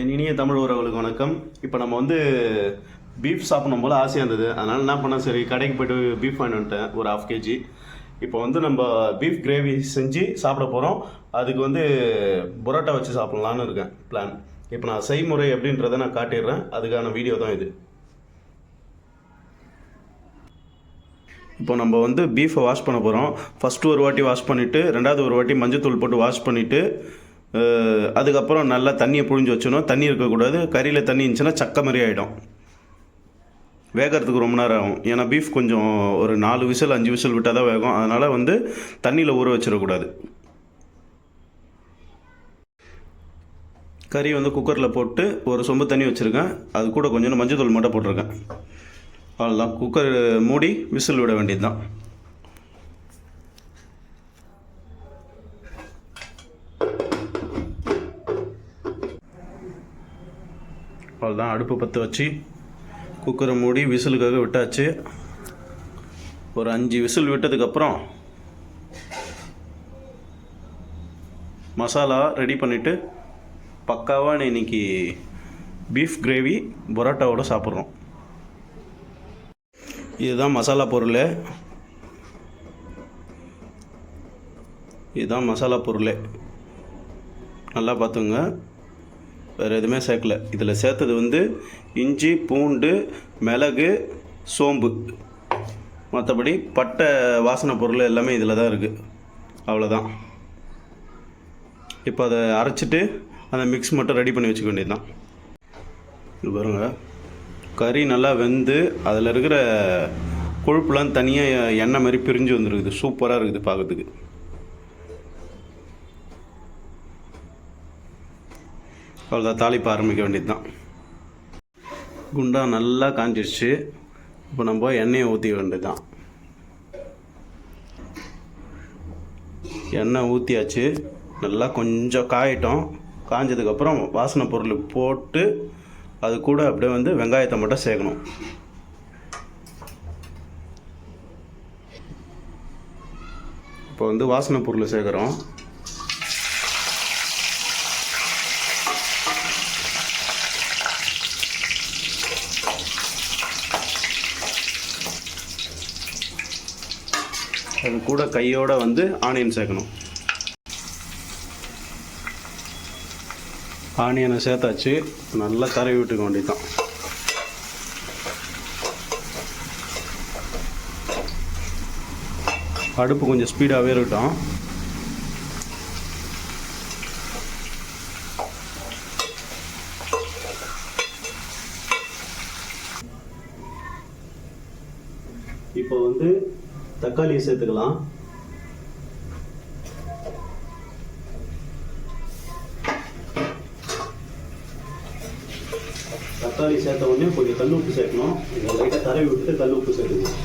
என் இனிய தமிழ் உறவுகளுக்கு வணக்கம். இப்போ நம்ம வந்து பீஃப் சாப்பிடணும் போல் ஆசையாக இருந்தது. அதனால் என்ன பண்ணேன்? சரி கடைக்கு போய்ட்டு பீஃப் வாங்கி வந்துட்டேன் ஒரு ஹாஃப் கேஜி இப்போ வந்து நம்ம பீஃப் கிரேவி செஞ்சு சாப்பிட போகிறோம் அதுக்கு வந்து புரோட்டா வச்சு சாப்பிட்லான்னு இருக்கேன் பிளான் இப்போ நான் செய்முறை அப்படின்றத நான் காட்டிடுறேன். அதுக்கான வீடியோ தான் இது. இப்போ நம்ம வந்து பீஃபை வாஷ் பண்ண போகிறோம் ஃபஸ்ட்டு ஒரு வாட்டி வாஷ் பண்ணிவிட்டு ரெண்டாவது ஒரு வாட்டி மஞ்சத்தூள் போட்டு வாஷ் பண்ணிவிட்டு அதுக்கப்புறம் நல்லா தண்ணியை புழிஞ்சு வச்சிடணும். தண்ணி இருக்கக்கூடாது. கறியில் தண்ணி இருந்துச்சுன்னா சக்க மாதிரி ஆகிடும் வேகறதுக்கு ரொம்ப நேரம் ஆகும். ஏன்னா பீஃப் கொஞ்சம் ஒரு நாலு விசில் அஞ்சு விசில் விட்டால் தான் வேகும். அதனால் வந்து தண்ணியில் ஊற வச்சிடக்கூடாது. கறி வந்து குக்கரில் போட்டு ஒரு சொம்பு தண்ணி வச்சுருக்கேன். அது கூட கொஞ்சம் மஞ்சள் தூள் மட்டும் போட்டிருக்கேன். அவ்வளோதான் குக்கர் மூடி விசில் விட வேண்டியது தான் அவ்வளோதான் அடுப்பு பற்ற வச்சு குக்கரை மூடி விசிலுக்காக விட்டாச்சு. ஒரு அஞ்சு விசில் விட்டதுக்கப்புறம் மசாலா ரெடி பண்ணிவிட்டு பக்காவாக இன்னைக்கு பீஃப் கிரேவி பரோட்டாவோட சாப்பிட்றோம். இதுதான் மசாலா பொருள். இதுதான் மசாலா பொருள். நல்லா பார்த்துங்க. வேறு எதுவுமே சேர்க்கல. இதில் சேர்த்தது வந்து இஞ்சி பூண்டு மிளகு சோம்பு. மற்றபடி பட்டை வாசனை பொருள் எல்லாமே இதில் தான் இருக்குது அவ்வளோதான் இப்போ அதை அரைச்சிட்டு அந்த மிக்ஸ் மட்டும் ரெடி பண்ணி வச்சுக்க வேண்டியது தான் இது பாருங்கள் கறி நல்லா வெந்து அதில் இருக்கிற கொழுப்புலாம் தனியாக எண்ணெய் மாதிரி பிரிஞ்சு வந்துருக்குது. சூப்பராக இருக்குது பார்க்கறதுக்கு அவ்வளோதான் தாளிப்பு ஆரம்பிக்க வேண்டியது தான் குண்டா நல்லா காஞ்சிடுச்சு இப்போ நம்ம எண்ணெயை ஊற்றி வேண்டியது தான் எண்ணெய் ஊற்றியாச்சு நல்லா கொஞ்சம் காயட்டும். காஞ்சதுக்கப்புறம் வாசனை பொருள் போட்டு அது கூட அப்படியே வந்து வெங்காயத்தை மட்டும் சேர்க்கணும். இப்போ வந்து வாசனை பொருள் சேர்க்குறோம். கூட கையோடு வந்து ஆனியன் சேர்க்கணும். ஆனியனை சேர்த்தாச்சு. நல்லா தடவி விட்டுக்க வேண்டியதான் அடுப்பு கொஞ்சம் ஸ்பீடாகவே இருக்கட்டும் இப்போ வந்து தக்காளியை சேர்த்துக்கலாம். தக்காளி சேர்த்த உடனே கொஞ்சம் கல் உப்பு சேர்க்கணும். இதை லைட்டாக தரவி விட்டுட்டு கல் உப்பு சேர்த்துக்கணும்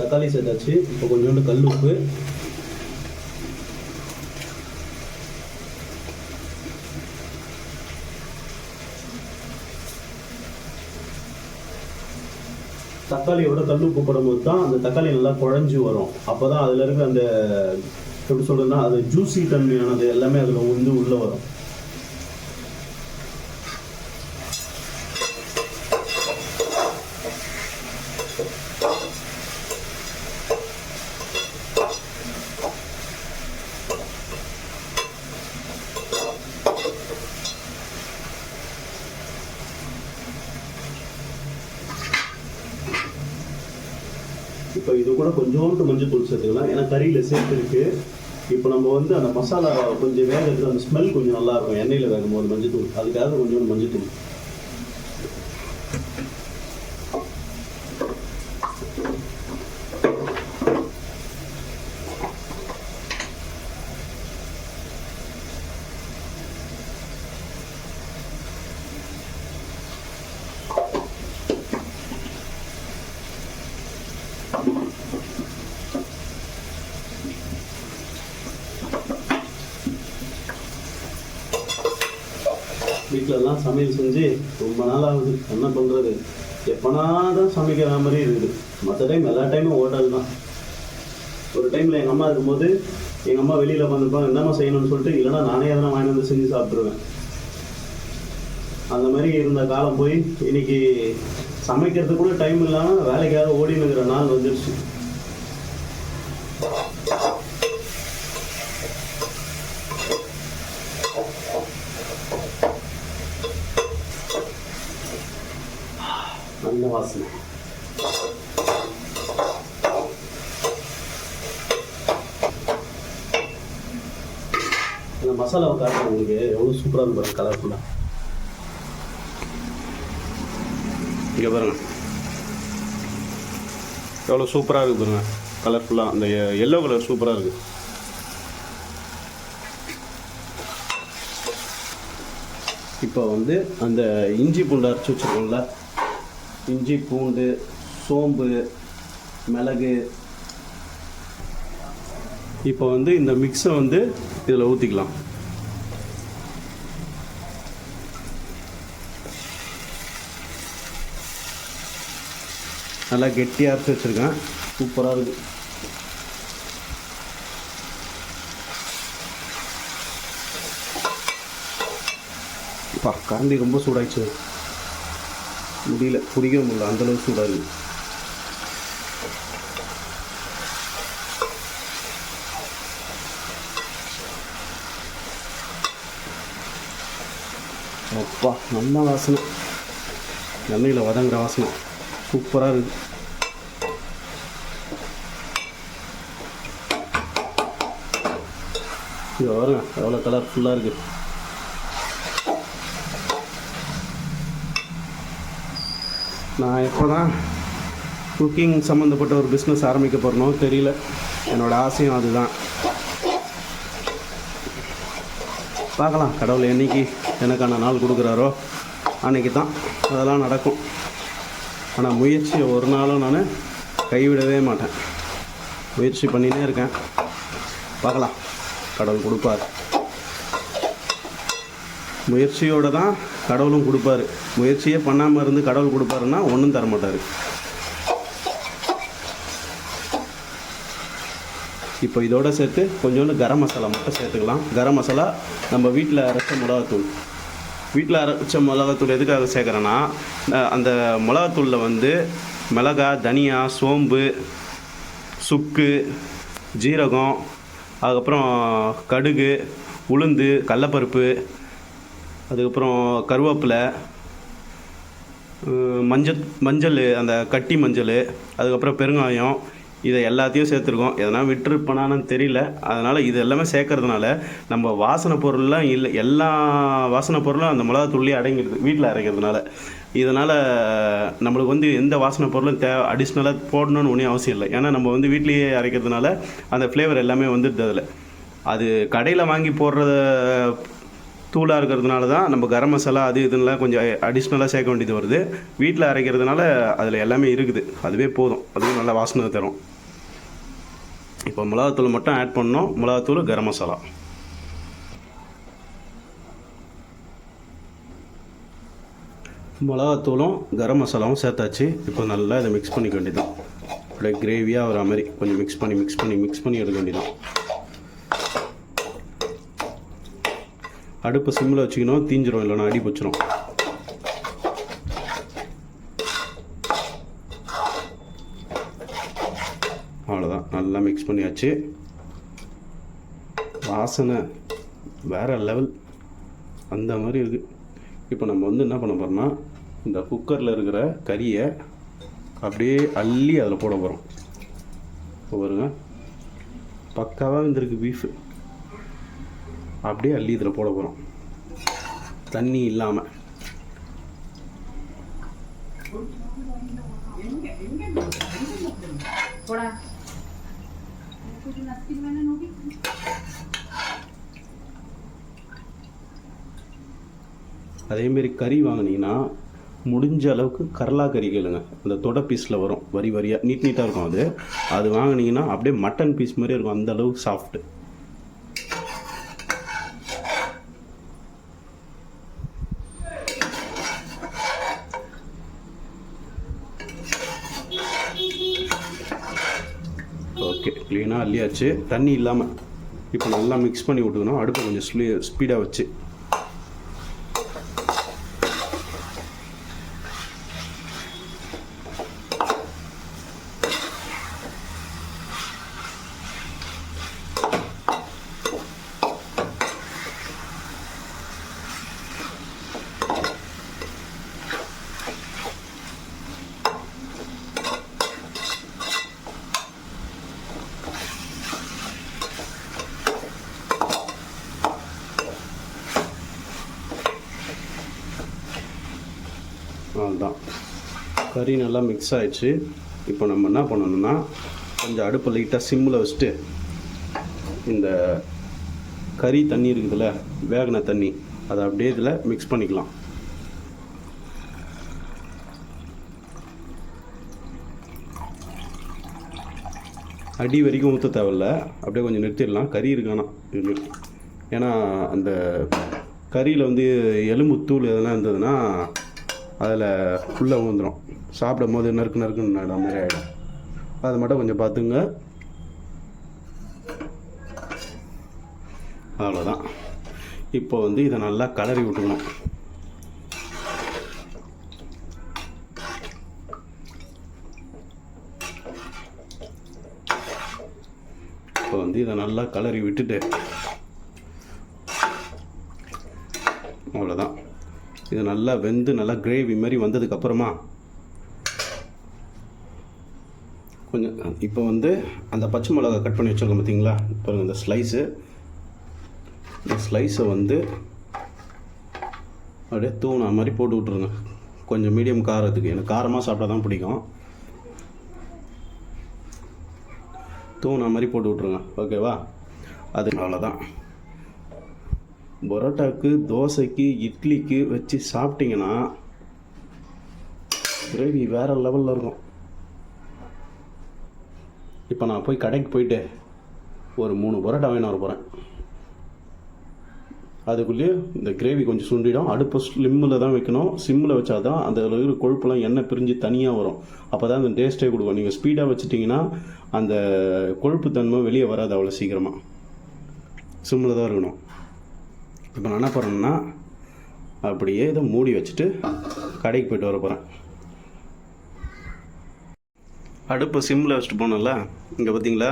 தக்காளி சேர்த்தாச்சு. இப்போ கொஞ்சோண்டு கல் உப்பு. தக்காளியோட கல் உப்பு போடும்போது தான் அந்த தக்காளி நல்லா குழஞ்சு வரும். அப்போ தான் அதில் இருக்க அந்த எப்படி சொல்றதுன்னா அது ஜூசி தன்மையானது எல்லாமே அதில் வந்து உள்ளே வரும் இப்போ இது கூட கொஞ்சோண்டு மஞ்சள் தூள் சேர்த்துக்கலாம். ஏன்னா கறியில் சேர்த்துருக்கு. இப்போ நம்ம வந்து அந்த மசாலா கொஞ்சம் வேகிறதுக்கு அந்த ஸ்மெல் கொஞ்சம் நல்லாயிருக்கும் எண்ணெயில் வேகும் போது மஞ்சள் தூள். அதுக்காக கொஞ்சோண்டு மஞ்சள் தூள். வீட்டிலலாம் சமையல் செஞ்சு ரொம்ப நாள் ஆகுது என்ன பண்ணுறது எப்போனா தான் சமைக்கிற மாதிரி இருக்குது. மற்ற டைம் எல்லா டைமும் ஹோட்டல் தான். ஒரு டைமில் எங்கள் அம்மா இருக்கும்போது எங்கள் அம்மா வெளியில் உட்காந்துருப்பாங்க என்னம்மா செய்யணும்னு சொல்லிட்டு இல்லைனா நானே எதனா வாங்கி வந்து செஞ்சு சாப்பிட்ருவேன் அந்த மாதிரி இருந்த காலம் போய் இன்னைக்கு சமைக்கிறதுக்கு கூட டைம் இல்லாமல் வேலைக்காக ஓடினுங்கிற நாள் வந்துடுச்சு நல்ல வாசனை இந்த மசாலாவை காட்டுறேன் உங்களுக்கு. எவ்வளோ சூப்பராக இருக்கும் பாருங்க கலர்ஃபுல்லாக இங்கே பாருங்க. எவ்வளோ சூப்பராக இருக்குது பாருங்க கலர்ஃபுல்லாக அந்த எல்லோ கலர் சூப்பராக இருக்குது இப்போ வந்து அந்த இஞ்சி பூண்டு அரைச்சி வச்சுருக்கோம்ல இஞ்சி பூண்டு சோம்பு மிளகு. இப்போ வந்து இந்த மிக்ஸை வந்து இதில் ஊற்றிக்கலாம் நல்லா கெட்டியாக அரைச்சி வச்சுருக்கேன். சூப்பராக இருக்குது பா கரண்டி ரொம்ப சூடாயிடுச்சு. முடியல பிடிக்க முடியல அந்தளவுக்கு சூடாக இருக்குது அப்பா நல்ல வாசனை. எண்ணெயில் வதங்குற வாசனை. சூப்பராக இருக்குது இங்கே பாருங்க எவ்வளோ கலர்ஃபுல்லாக இருக்குது நான் எப்போ தான் குக்கிங் சம்மந்தப்பட்ட ஒரு பிஸ்னஸ் ஆரம்பிக்க போகிறனோ தெரியல. என்னோடய ஆசையும் அதுதான். பார்க்கலாம் கடவுள் என்னைக்கு எனக்கான நாள் கொடுக்குறாரோ அன்னைக்கு தான் அதெல்லாம் நடக்கும். ஆனால் முயற்சியை ஒரு நாளும் நான் கைவிடவே மாட்டேன். முயற்சி பண்ணினே இருக்கேன். பார்க்கலாம் கடவுள் கொடுப்பார். முயற்சியோடு தான் கடவுளும் கொடுப்பாரு. முயற்சியே பண்ணாமல் இருந்து கடவுள் கொடுப்பாருன்னா ஒன்றும் தர மாட்டார் இப்போ இதோட சேர்த்து கொஞ்சோண்டு கரம் மசாலா மட்டும் சேர்த்துக்கலாம். கரம் மசாலா நம்ம வீட்டில் அரைச்ச மிளகாத்தூள். வீட்டில் அரைச்ச மிளகாத்தூள் எதுக்காக சேர்க்குறேன்னா அந்த மிளகாத்தூளில் வந்து மிளகா தனியா சோம்பு சுக்கு ஜீரகம் அதுக்கப்புறம் கடுகு உளுந்து கடலப்பருப்பு அதுக்கப்புறம் கருவேப்பிலை மஞ்சள் மஞ்சள் அந்த கட்டி மஞ்சள் அதுக்கப்புறம் பெருங்காயம் இதை எல்லாத்தையும் சேர்த்துருக்கோம். எதனா விட்டுருப்பனான்னு தெரியல. அதனால் இது எல்லாமே சேர்க்கறதுனால நம்ம வாசனை பொருள்லாம் இல்லை எல்லா வாசனை பொருளும் அந்த மிளகா துள்ளி அடங்கிடுது வீட்டில் அரைக்கிறதுனால. இதனால் நம்மளுக்கு வந்து எந்த வாசனை பொருளும் தே அடிஷ்னலாக போடணும்னு ஒன்றும் அவசியம் இல்லை. ஏன்னா நம்ம வந்து வீட்லேயே அரைக்கிறதுனால அந்த ஃப்ளேவர் எல்லாமே வந்துடுது அதில். அது கடையில் வாங்கி போடுற தூளாக இருக்கிறதுனால தான் நம்ம கரம் மசாலா அது இதுலாம் கொஞ்சம் அடிஷ்னலாக சேர்க்க வேண்டியது வருது. வீட்டில் அரைக்கிறதுனால அதில் எல்லாமே இருக்குது. அதுவே போதும். அதுவே நல்லா வாசனை தரும். இப்போ மிளகாத்தூள் மட்டும் ஆட் பண்ணோம் மிளகாத்தூள் கரம் மசாலா. மிளகாத்தூளும் கரம் மசாலாவும் சேர்த்தாச்சு. இப்போ நல்லா இதை மிக்ஸ் பண்ணிக்க வேண்டியதான் அப்படியே கிரேவியாக வர மாதிரி கொஞ்சம் மிக்ஸ் பண்ணி மிக்ஸ் பண்ணி மிக்ஸ் பண்ணி எடுக்க வேண்டியதான் அடுப்பு சிம்மில் வச்சுக்கணும். தீஞ்சிரும். இல்லைன்னா அடி பிடிச்சிரும். அவ்வளோதான் நல்லா மிக்ஸ் பண்ணியாச்சு. வாசனை வேறு லெவல் அந்த மாதிரி இருக்குது இப்போ நம்ம வந்து என்ன பண்ண போகிறோம்னா இந்த குக்கரில் இருக்கிற கறியை அப்படியே அள்ளி அதில் போட போகிறோம் பாருங்க. பக்காவாக இருந்திருக்கு பீஃபு அப்படியே அள்ளி இதில் போட போகிறோம் தண்ணி இல்லாமல் அதேமாரி கறி வாங்கினீங்கன்னா முடிஞ்ச அளவுக்கு கரலா கறி கேளுங்க. அந்த தொட பீஸில் வரும். வரி வரியாக நீட் நீட்டாக இருக்கும் அது. அது வாங்கினீங்கன்னா அப்படியே மட்டன் பீஸ் மாதிரி இருக்கும். அந்த அளவுக்கு சாஃப்ட்டு அள்ளியாச்சு. தண்ணி இல்லாமல் இப்போ நல்லா மிக்ஸ் பண்ணி விட்டுக்கணும். அடுப்பை கொஞ்சம் ஸ்லீ ஸ்பீடாக வச்சு அவ்வளோதான் கறி நல்லா மிக்ஸ் ஆயிடுச்சு. இப்போ நம்ம என்ன பண்ணணும்னா கொஞ்சம் அடுப்பை லைட்டாக சிம்மில் வச்சுட்டு இந்த கறி தண்ணி இருக்குதுல்ல வேகின தண்ணி அதை அப்படியே இதில் மிக்ஸ் பண்ணிக்கலாம். அடி வரைக்கும் ஊற்ற தேவையில்ல. அப்படியே கொஞ்சம் நிறுத்திடலாம். கறி இருக்கானா ஏன்னா அந்த கறியில் வந்து எலும்பு தூள் எதனா இருந்ததுன்னா அதில் உள்ளே ஊந்துடும் சாப்பிடும் போது நறுக்கு நறுக்குன்னு நட மாதிரி ஆகிடும் அது மட்டும் கொஞ்சம் பார்த்துங்க. அவ்வளோதான் இப்போ வந்து இதை நல்லா கலரி விட்டுக்கணும். இப்போ வந்து இதை நல்லா கலரி விட்டுட்டு அவ்வளோதான் இது நல்லா வெந்து நல்லா கிரேவி மாதிரி வந்ததுக்கப்புறமா கொஞ்சம் இப்போ வந்து அந்த பச்சை மிளகா கட் பண்ணி வச்சிருக்கோம் பார்த்தீங்களா? பாருங்கள் இந்த ஸ்லைஸு இந்த ஸ்லைஸை வந்து அப்படியே தூணா மாதிரி போட்டு விட்ருங்க கொஞ்சம் மீடியம் காரத்துக்கு. எனக்கு காரமாக சாப்பிட்டா தான் பிடிக்கும். தூணா மாதிரி போட்டு விட்ருங்க ஓகேவா அது அவ்வளோதான் பரோட்டாக்கு தோசைக்கு இட்லிக்கு வச்சு சாப்பிட்டிங்கன்னா கிரேவி வேறு லெவலில் இருக்கும். இப்போ நான் போய் கடைக்கு போயிட்டு ஒரு மூணு பரோட்டா வேணும் வர போகிறேன் அதுக்குள்ளேயே இந்த கிரேவி கொஞ்சம் சுண்டிடும். அடுப்பு ஸ்லிம்மில் தான் வைக்கணும். சிம்மில் வச்சா தான் அந்த இருக்கிற கொழுப்புலாம் எண்ணெய் பிரிஞ்சு தனியாக வரும். அப்போ தான் அந்த டேஸ்ட்டே கொடுக்கும். நீங்கள் ஸ்பீடாக வச்சுட்டிங்கன்னா அந்த கொழுப்பு தன்மை வெளியே வராது அவ்வளோ சீக்கிரமாக சிம்மில் தான் இருக்கணும். இப்போ நான் என்ன பண்ணுறேன்னா அப்படியே இதை மூடி வச்சுட்டு கடைக்கு போயிட்டு வர போகிறேன் அடுப்பை சிம்மில் வச்சுட்டு போனோம்ல இங்கே பார்த்தீங்களா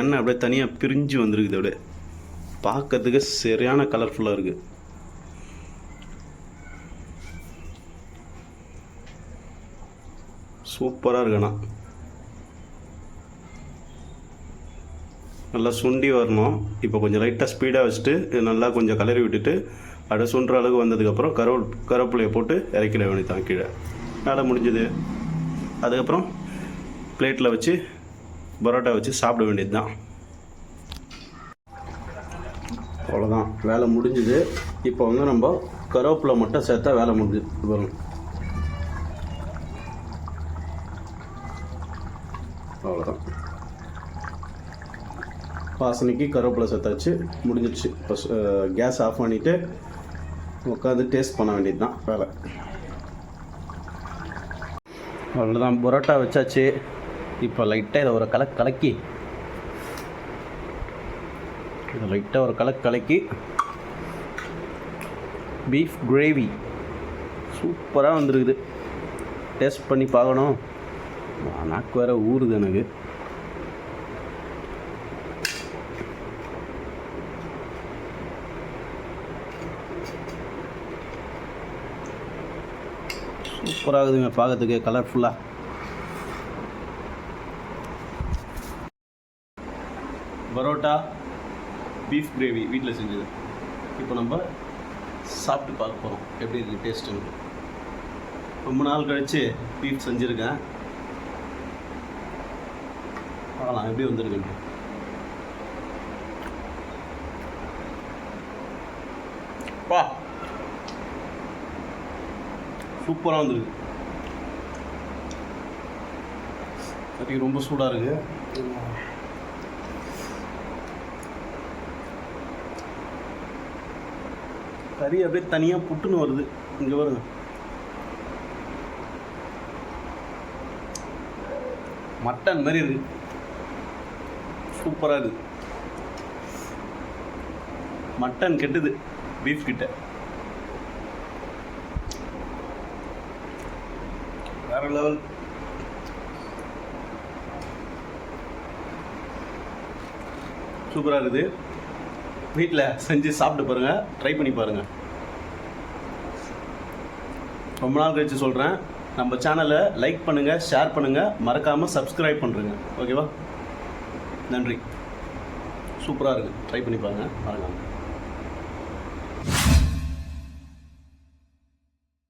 எண்ணெய் அப்படியே தனியாக பிரிஞ்சு வந்திருக்குது அப்படியே. பார்க்கறதுக்கு சரியான கலர்ஃபுல்லாக இருக்குது சூப்பராக இருக்குண்ணா நல்லா சுண்டி வரணும். இப்போ கொஞ்சம் லைட்டாக ஸ்பீடாக வச்சுட்டு நல்லா கொஞ்சம் கலரி விட்டுட்டு அப்படியே சுண்டுற அளவுக்கு வந்ததுக்கப்புறம் கருவ கருவேப்பிலையை போட்டு இறக்கிட வேண்டியதான் கீழே. வேலை முடிஞ்சது. அதுக்கப்புறம் பிளேட்டில் வச்சு பரோட்டா வச்சு சாப்பிட வேண்டியது தான் அவ்வளோதான் வேலை முடிஞ்சுது. இப்போ வந்து நம்ம கருவேப்பிலை மட்டும் சேர்த்தா வேலை முடிஞ்சுது வரும் அவ்வளோதான் வாசனைக்கு கருவேப்பிலை சேர்த்தாச்சு. முடிஞ்சிடுச்சு. இப்போ கேஸ் ஆஃப் பண்ணிவிட்டு உட்காந்து டேஸ்ட் பண்ண வேண்டியது தான் வேலை. அவ்வளோதான் பரோட்டா வச்சாச்சு. இப்போ லைட்டாக இதை ஒரு கலக்கு கலக்கி. இதை லைட்டாக ஒரு கலக்கு கலக்கி. பீஃப் கிரேவி சூப்பராக வந்துருக்குது. டேஸ்ட் பண்ணி பார்க்கணும். நாக்கு வேற ஊறுது எனக்கு. சூப்பராக பார்க்கறதுக்கு கலர்ஃபுல்லாக பரோட்டா பீஃப் கிரேவி வீட்டில் செஞ்சது. இப்போ நம்ம சாப்பிட்டு பார்க்க போகிறோம் எப்படி இருக்குது டேஸ்ட்டுன்னு ரொம்ப நாள் கழித்து பீஃப் செஞ்சுருக்கேன். பார்க்கலாம் எப்படி வந்துருக்கு பா. சூப்பராக வந்துருக்கு. கறி ரொம்ப சூடாக இருக்கு. கறி அப்படியே தனியாக புட்டுன்னு வருது. இங்கே வருங்க மட்டன் மாதிரி இருக்கு. சூப்பராக இருக்குது மட்டன் கெட்டுது. பீஃப் கிட்ட. வேற லெவல். சூப்பராக இருக்குது. வீட்டில் செஞ்சு சாப்பிட்டு பாருங்கள் ட்ரை பண்ணி பாருங்கள் ரொம்ப நாள் கழிச்சு சொல்கிறேன் நம்ம சேனலை லைக் பண்ணுங்கள் ஷேர் பண்ணுங்கள் மறக்காமல் சப்ஸ்கிரைப் பண்ணுறேங்க ஓகேவா நன்றி. சூப்பராக இருக்குது ட்ரை பண்ணி பாருங்கள் மறக்காமல்